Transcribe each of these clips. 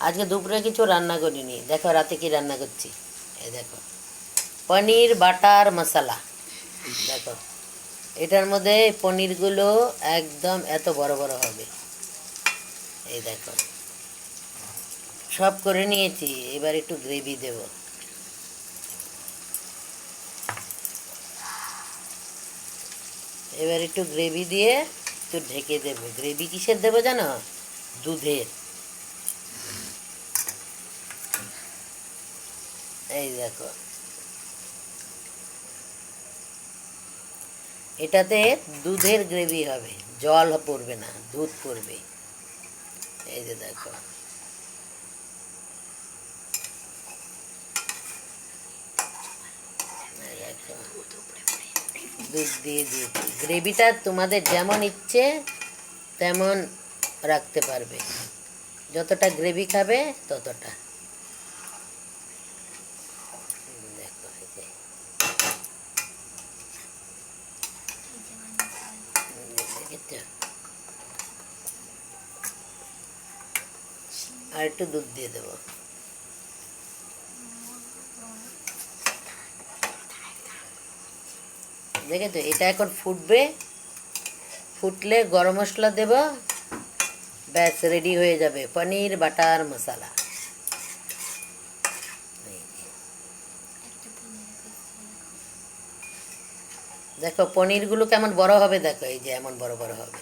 আজকে দুপুরে কিছু রান্না করিনি। দেখো রাতে কি রান্না করছি। এই দেখো। পনির, বাটার, মশলা। দেখো। এটার মধ্যে পনিরগুলো একদম এত বড় বড় হবে। এই দেখো। সব করে নিয়েছি। এবার একটু গ্রেভি দেব। এবার একটু গ্রেভি দিয়ে একটু ঢেকে দেবো। গ্রেভি কিসের দেবো জানো? দুধের। এই দেখো। এটাতে দুধের গ্রেভি হবে, জল পড়বে না, দুধ পড়বে। এই যে দেখো। দুধ দিয়ে দিয়েছি। গ্রেভিটা তোমাদের যেমন ইচ্ছে, তেমন রাখতে পারবে। যতটা গ্রেভি খাবে ততটা দেখো এই যে। দেখেছ? আর একটু দুধ দিয়ে দেবো। দেখেছ এটা এখন ফুটবে। ফুটলে গরম মশলা দেব। ব্যাস রেডি হয়ে যাবে। পনির, বাটার, মশলা। দেখো, পনিরগুলো কেমন বড় হবে দেখো, এই যে এমন বড় বড় হবে।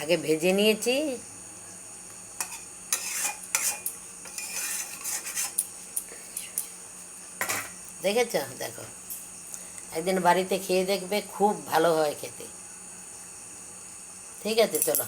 আগে ভেজে নিয়েছি। দেখেছ? দেখো। একদিন বাড়িতে খেয়ে দেখবে, খুব ভালো হয় খেতে। ঠিক আছে, চলো।